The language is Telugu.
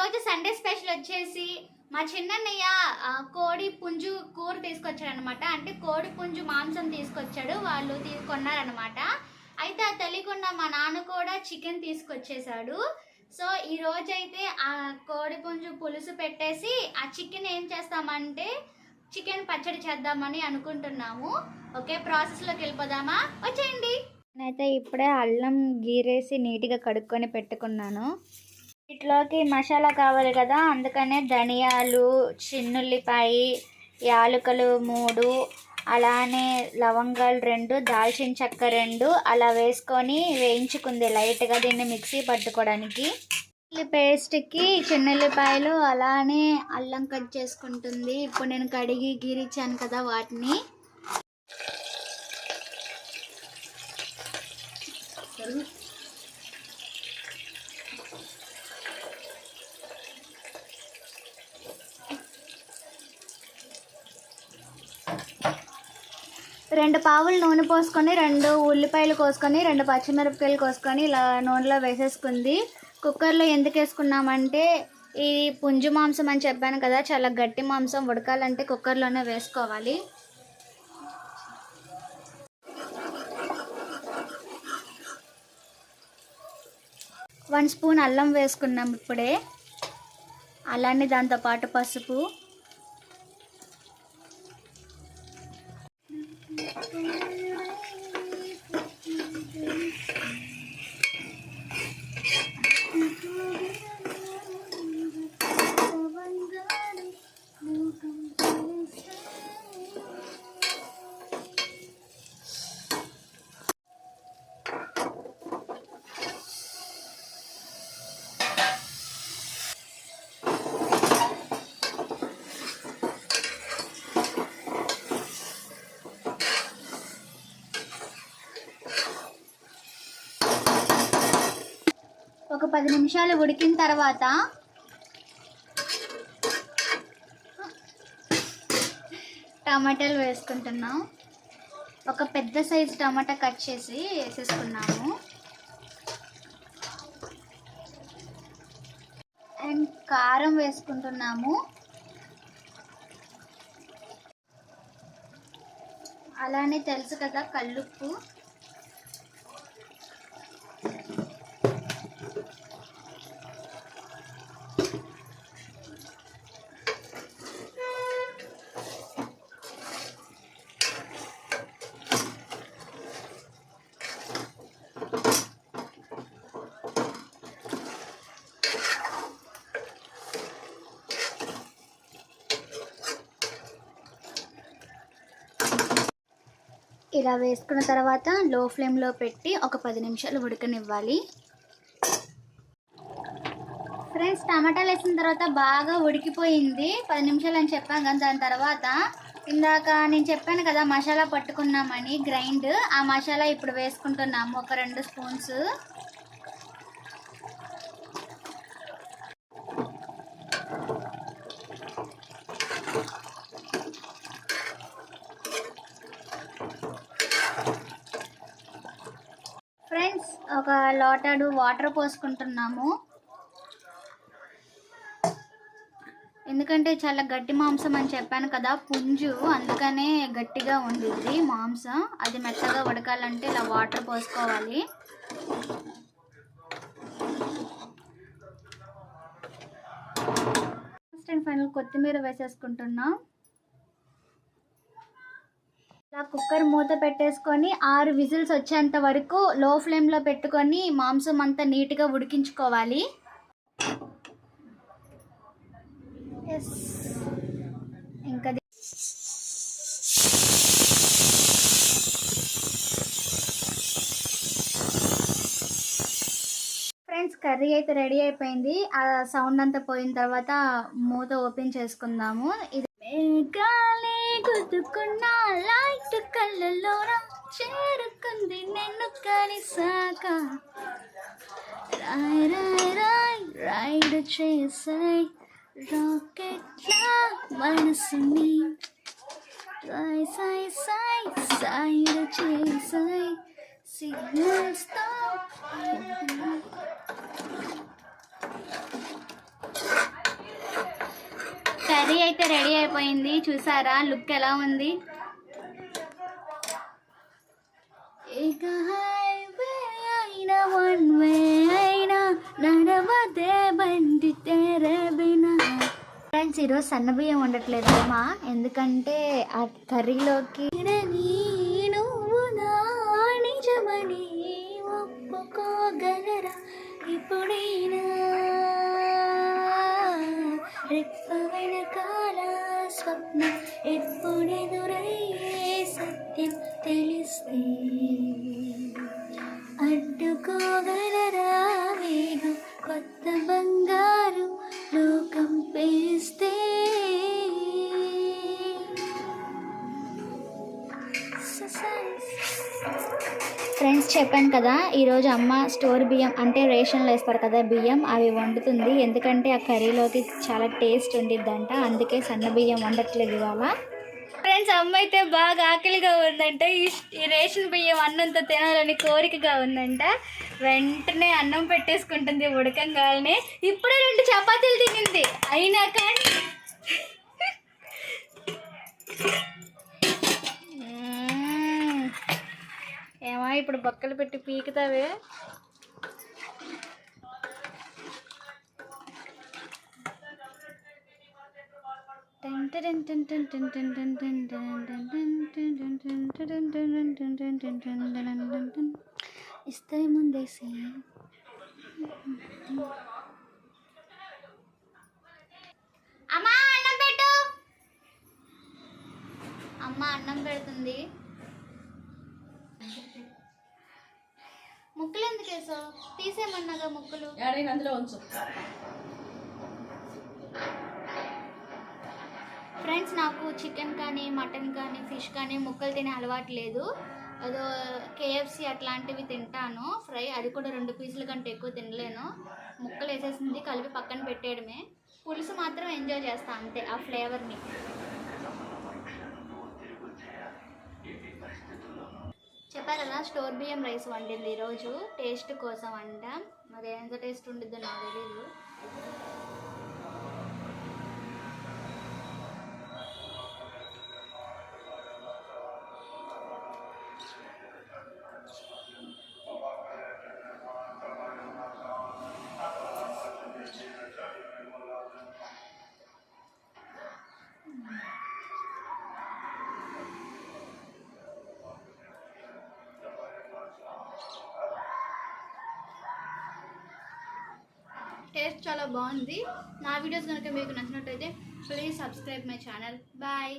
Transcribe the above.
ఈరోజు సండే స్పెషల్ వచ్చేసి మా చిన్నన్నయ్య కోడి పుంజు కూర తీసుకొచ్చాడు అనమాట అంటే కోడి పుంజు మాంసం తీసుకొచ్చాడు. వాళ్ళు తీసుకున్నారనమాట అయితే ఆ తెలియకుండా మా నాన్న కూడా చికెన్ తీసుకొచ్చేసాడు సో ఈ అయితే ఆ కోడి పుంజు పులుసు పెట్టేసి ఆ చికెన్ ఏం చేస్తామంటే చికెన్ పచ్చడి చేద్దామని అనుకుంటున్నాము. ఓకే ప్రాసెస్లోకి వెళ్ళిపోదామా? వచ్చేయండి. నేనైతే ఇప్పుడే అల్లం గీరేసి నీట్గా కడుక్కొని పెట్టుకున్నాను. వీటిలోకి మసాలా కావాలి కదా అందుకనే ధనియాలు చిన్నుల్లిపాయి యాలకులు మూడు అలానే లవంగాలు రెండు దాల్చిన చెక్క రెండు అలా వేసుకొని వేయించుకుంది లైట్గా దీన్ని మిక్సీ పట్టుకోవడానికి. ఈ పేస్ట్కి చిన్నెల్లిపాయలు అలానే అల్లం కట్ చేసుకుంటుంది. ఇప్పుడు నేను కడిగి గీరిచ్చాను కదా వాటిని. రెండు పావులు నూనె పోసుకొని రెండు ఉల్లిపాయలు కోసుకొని రెండు పచ్చిమిరపకాయలు కోసుకొని ఇలా నూనెలో వేసేసుకుంది. కుక్కర్లో ఎందుకు వేసుకున్నామంటే ఈ పుంజు మాంసం అని చెప్పాను కదా చాలా గట్టి మాంసం ఉడకాలంటే కుక్కర్లోనే వేసుకోవాలి. వన్ స్పూన్ అల్లం వేసుకున్నాం ఇప్పుడే. అలానే దాంతోపాటు పసుపు. Thank you. పది నిమిషాలు ఉడికిన తర్వాత టమాటాలు వేసుకుంటున్నాం. ఒక పెద్ద సైజు టమాటా కట్ చేసి వేసేసుకున్నాము. అండ్ కారం వేసుకుంటున్నాము. అలానే తెలుసు కదా కల్లుప్పు ఇలా వేసుకున్న తర్వాత లో ఫ్లేమ్లో పెట్టి ఒక పది నిమిషాలు ఉడకనివ్వాలి. ఫ్రెండ్స్ టమాటాలు వేసిన తర్వాత బాగా ఉడికిపోయింది. పది నిమిషాలు అని చెప్పాను కానీ దాని తర్వాత ఇందాక నేను చెప్పాను కదా మసాలా పట్టుకున్నామని గ్రైండ్. ఆ మసాలా ఇప్పుడు వేసుకుంటున్నాము ఒక రెండు స్పూన్స్ ఫ్రెండ్స్ ఒక లోటాడు వాటర్ పోసుకుంటున్నాము. ఎందుకంటే చాలా గట్టి మాంసం అని చెప్పాను కదా పుంజు అందుకనే గట్టిగా ఉండిద్ది మాంసం. అది మెత్తగా ఉడకాలంటే ఇలా వాటర్ పోసుకోవాలి. ఫస్ట్ అండ్ ఫైనల్ కొత్తిమీర వేసేసుకుంటున్నాం. కుక్కర్ మూత పెట్టేసుకొని ఆరు విజిల్స్ వచ్చేంత వరకు లో ఫ్లేమ్లో పెట్టుకొని మాంసం అంతా నీట్గా ఉడికించుకోవాలి. ఇంకా ఫ్రెండ్స్ కర్రీ అయితే రెడీ అయిపోయింది. ఆ సౌండ్ అంతా పోయిన తర్వాత మూత ఓపెన్ చేసుకుందాము. ఇది గాలి గుద్దుకున్న లైట్ కళ్ళలోన చేరుకుంది నిన్ను కలిసాక. రాయ్ రాయ్ రాయ్ రైడ్ చేసాయి రాకెట్లా మనసుని. సాయ్ సాయ్ సాయ్ సైడ్ చేసాయి సిగ్నల్స్తో కర్రీ అయితే రెడీ అయిపోయింది. చూసారా? లుక్ ఎలా ఉంది? ఇక హైవే అయినా వన్ వే అయినా నడవదే బండి ఫ్రెండ్స్ ఈరోజు సన్నబియ్యం ఉండట్లేదు అమ్మా ఎందుకంటే ఆ కర్రీలోకి స్వప్నం ఎప్పుడెదురయ్యే సత్యం తెలిస్తే అడ్డుకోగలరా వేగం కొత్త బంగారు ఫ్రెండ్స్ చెప్పాను కదా ఈరోజు అమ్మ స్టోర్ బియ్యం అంటే రేషన్లో వేస్తారు కదా బియ్యం అవి వండుతుంది. ఎందుకంటే ఆ కర్రీలోకి చాలా టేస్ట్ ఉండిద్దంట అందుకే సన్న బియ్యం వండట్లేదు ఇవాళ. ఫ్రెండ్స్ అమ్మ అయితే బాగా ఆకలిగా ఉందంట. ఈ రేషన్ బియ్యం అన్నంతో తినాలని కోరికగా ఉందంట. వెంటనే అన్నం పెట్టేసుకుంటుంది ఉడకంగానే. ఇప్పుడే రెండు చపాతీలు తినింది. అయినా కానీ ఇప్పుడు బొక్కలు పెట్టి పీకుతావే ఇస్తే ముందేసి అమ్మా అన్నం పెట్టు అమ్మ అన్నం పెడుతుంది ముక్కలు ఎందుకు వేసావు? తీసేయమన్నాగా ముక్కలు ఏడైనా అందులో ఉంచు. ఫ్రెండ్స్ నాకు చికెన్ కానీ మటన్ కానీ ఫిష్ కానీ ముక్కలు తినే అలవాటు లేదు. అదో కేఎఫ్సి అట్లాంటివి తింటాను. ఫ్రై అది కూడా రెండు పీసుల కంటే ఎక్కువ తినలేను. ముక్కలు వేసేసింది కలిపి పక్కన పెట్టేయడమే. పులుసు మాత్రం ఎంజాయ్ చేస్తా అంతే ఆ ఫ్లేవర్ని చెప్పా కదా స్టోర్ బియ్యం రైస్ వండింది ఈరోజు. టేస్ట్ కోసం అంట. మరి ఎంత టేస్ట్ ఉండిద్దో నాకు తెలీదు. టేస్ట్ చాలా బాగుంది. నా వీడియోస్ కనుక మీకు నచ్చినట్టయితే please subscribe my channel bye